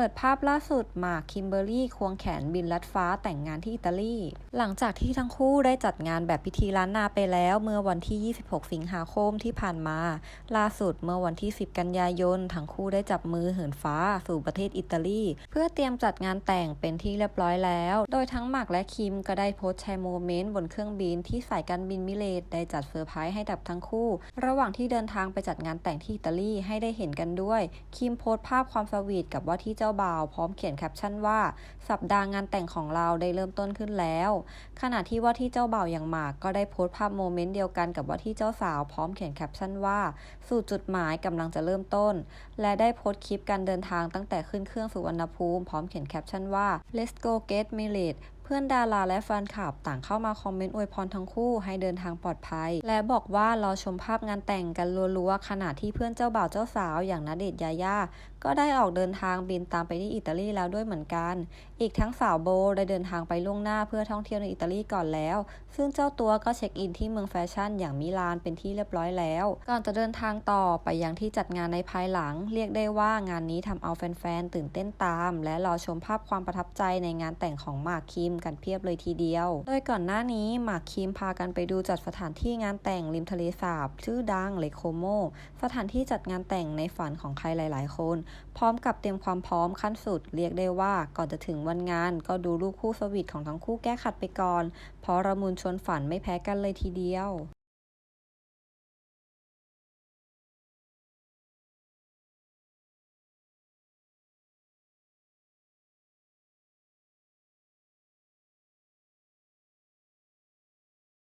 เปิดภาพล่าสุดหมากคิมเบอร์รี่ควงแขนบินลัดฟ้าแต่งงานที่อิตาลี หลังจากที่ทั้งคู่ได้จัดงานแบบพิธีล้านนาไปแล้ว เมื่อวันที่ 26 สิงหาคมที่ผ่านมา ล่าสุดเมื่อวันที่ 10 กันยายน ทั้งคู่ได้จับมือเหินฟ้าสู่ประเทศอิตาลี เพื่อเตรียมจัดงานแต่งเป็นที่เรียบร้อยแล้ว โดยทั้งหมากและคิมก็ได้โพสต์แชร์โมเมนต์บนเครื่องบินที่สายการบินมิเลตได้จัดเซอร์ไพรส์ให้กับทั้งคู่ ระหว่างที่เดินทางไปจัดงานแต่งที่อิตาลีให้ได้เห็นกันด้วย คิมโพสต์ภาพความสวีทกับว่าที่เจ้าบ่าว พร้อมเขียนแคปชั่นว่า สัปดาห์งานแต่งของเราได้เริ่มต้นขึ้นแล้ว ขณะที่ว่าที่เจ้าบ่าวอย่างหมากก็ได้โพสต์ภาพโมเมนต์เดียวกันกับว่าที่เจ้าสาว พร้อมเขียนแคปชั่นว่า สู่จุดหมายกำลังจะเริ่มต้น และได้โพสต์คลิปการเดินทางตั้งแต่ขึ้นเครื่องสุวรรณภูมิ พร้อมเขียนแคปชั่นว่า let's go get married พื่อนดาราและแฟนคลับต่างเข้ามาคอมเมนต์อวยพรทั้งคู่ให้เดินทางปลอดภัย และบอกว่ารอชมภาพงานแต่งกันรัวๆขณะที่เพื่อนเจ้าบ่าวเจ้าสาวอย่างณเดชน์ยายาก็ได้ออกเดินทางบินตามไปที่อิตาลีแล้วด้วยเหมือนกัน อีกทั้งสาวโบได้เดินทางไปล่วงหน้าเพื่อท่องเที่ยวในอิตาลีก่อนแล้ว ซึ่งเจ้าตัวก็เช็คอินที่เมืองแฟชั่นอย่างมิลานเป็นที่เรียบร้อยแล้ว ก่อนจะเดินทางต่อไปยังที่จัดงานในภายหลัง เรียกได้ว่างานนี้ทำเอาแฟนๆตื่นเต้นตาม และรอชมภาพความประทับใจในงานแต่งของหมากคิมกันเพียบเลยทีเดียว โดยก่อนหน้านี้หมากคิมพากันไปดูจัดสถานที่งานแต่งริมทะเลสาบชื่อดังเลโคโม สถานที่จัดงานแต่งในฝันของใครหลาย ๆ คน พร้อมกับเตรียมความพร้อมขั้นสุดเรียกได้ว่าก่อนจะถึงวันงาน ก็ดูลูกคู่สวีทของทั้งคู่แก้ขัดไปก่อน เพราะระมุนชวนฝันไม่แพ้กันเลยทีเดียว